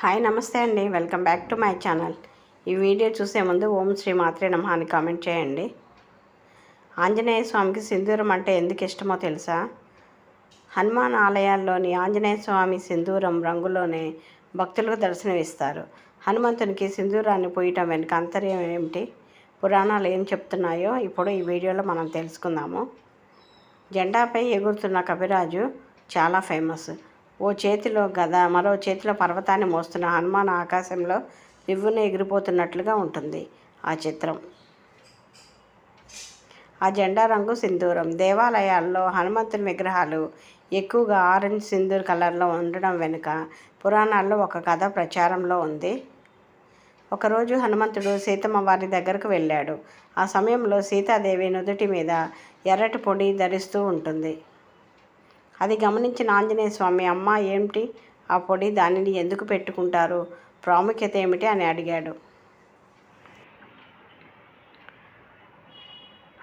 Hi నమస్తే అండి. Welcome back to my channel. ఈ వీడియో చూసే ముందు ఓం శ్రీ మాత్రే నమ అని కామెంట్ చేయండి. ఆంజనేయ స్వామికి సింధూరం అంటే ఎందుకు ఇష్టమో తెలుసా? హనుమాన్ ఆలయాల్లోని ఆంజనేయ స్వామి సింధూరం రంగులోనే భక్తులకు దర్శనమిస్తారు. హనుమంతునికి సింధూరాన్ని పోయటం వెనుక అంతర్యం ఏమిటి? పురాణాలు ఏం చెప్తున్నాయో ఇప్పుడు ఈ వీడియోలో మనం తెలుసుకుందాము. జెండాపై ఎగురుతున్న కవిరాజు చాలా ఫేమస్. ఓ చేతిలో గద మరో చేతిలో పర్వతాన్ని మోస్తున్న హనుమాన్ ఆకాశంలో రివ్వున ఎగిరిపోతున్నట్లుగా ఉంటుంది ఆ చిత్రం. ఆ జెండా రంగు సింధూరం. దేవాలయాల్లో హనుమంతుని విగ్రహాలు ఎక్కువగా ఆరెంజ్ సింధూర్ కలర్లో ఉండడం వెనుక పురాణాల్లో ఒక కథ ప్రచారంలో ఉంది. ఒకరోజు హనుమంతుడు సీతమ్మ వారి దగ్గరకు వెళ్ళాడు. ఆ సమయంలో సీతాదేవి నుదుటి మీద ఎర్రటి పొడి ధరిస్తూ ఉంటుంది. అది గమనించిన ఆంజనేయ స్వామి అమ్మ ఏమిటి? ఆ పొడి దానిని ఎందుకు పెట్టుకుంటారు? ప్రాముఖ్యత ఏమిటి? అని అడిగాడు.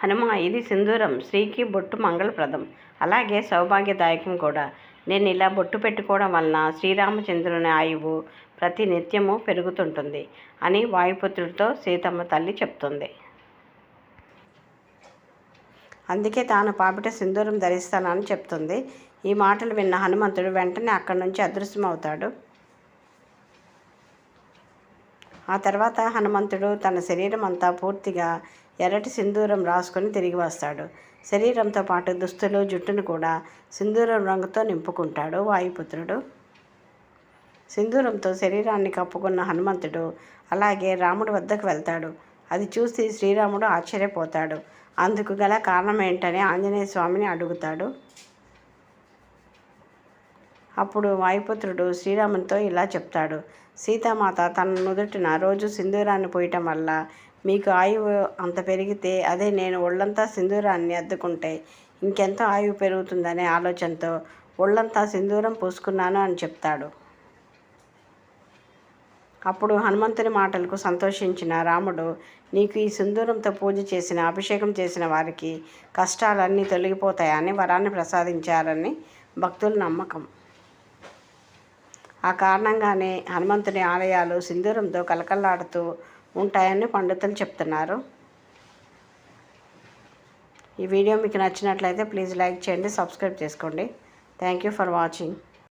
హనుమ ఇది సింధూరం. స్త్రీకి బొట్టు మంగళప్రదం. అలాగే సౌభాగ్యదాయకం కూడా. నేను ఇలా బొట్టు పెట్టుకోవడం వలన శ్రీరామచంద్రుని ఆయువు ప్రతి నిత్యము పెరుగుతుంటుంది అని వాయుపుత్రుడితో సీతమ్మ తల్లి చెప్తుంది. అందుకే తాను పాపిట సింధూరం ధరిస్తానని చెప్తుంది. ఈ మాటలు విన్న హనుమంతుడు వెంటనే అక్కడి నుంచి అదృశ్యమవుతాడు. ఆ తర్వాత హనుమంతుడు తన శరీరం అంతా పూర్తిగా ఎర్రటి సింధూరం రాసుకొని తిరిగి వస్తాడు. శరీరంతో పాటు దుస్తులు జుట్టును కూడా సింధూరం రంగుతో నింపుకుంటాడు వాయుపుత్రుడు. సింధూరంతో శరీరాన్ని కప్పుకున్న హనుమంతుడు అలాగే రాముడి వద్దకు వెళ్తాడు. అది చూసి శ్రీరాముడు ఆశ్చర్యపోతాడు. అందుకు గల కారణం ఏంటని ఆంజనేయ స్వామిని అడుగుతాడు. అప్పుడు వాయుపుత్రుడు శ్రీరామునితో ఇలా చెప్తాడు. సీతామాత తన నుదుటిన రోజు సింధూరాన్ని పోయటం వల్ల మీకు ఆయువు అంత పెరిగితే అదే నేను ఒళ్ళంతా సింధూరాన్ని అద్దుకుంటే ఇంకెంత ఆయువు పెరుగుతుందనే ఆలోచనతో ఒళ్ళంతా సింధూరం పూసుకున్నాను అని చెప్తాడు. అప్పుడు హనుమంతుని మాటలకు సంతోషించిన రాముడు నీకు ఈ సింధూరంతో పూజ చేసిన అభిషేకం చేసిన వారికి కష్టాలన్నీ తొలగిపోతాయని వరాన్ని ప్రసాదించారని భక్తుల నమ్మకం. ఆ కారణంగానే హనుమంతుని ఆలయాలు సింధూరంతో కలకల్లాడుతూ ఉంటాయని పండితులు చెప్తున్నారు. ఈ వీడియో మీకు నచ్చినట్లయితే ప్లీజ్ లైక్ చేయండి సబ్స్క్రైబ్ చేసుకోండి. Thank you for watching.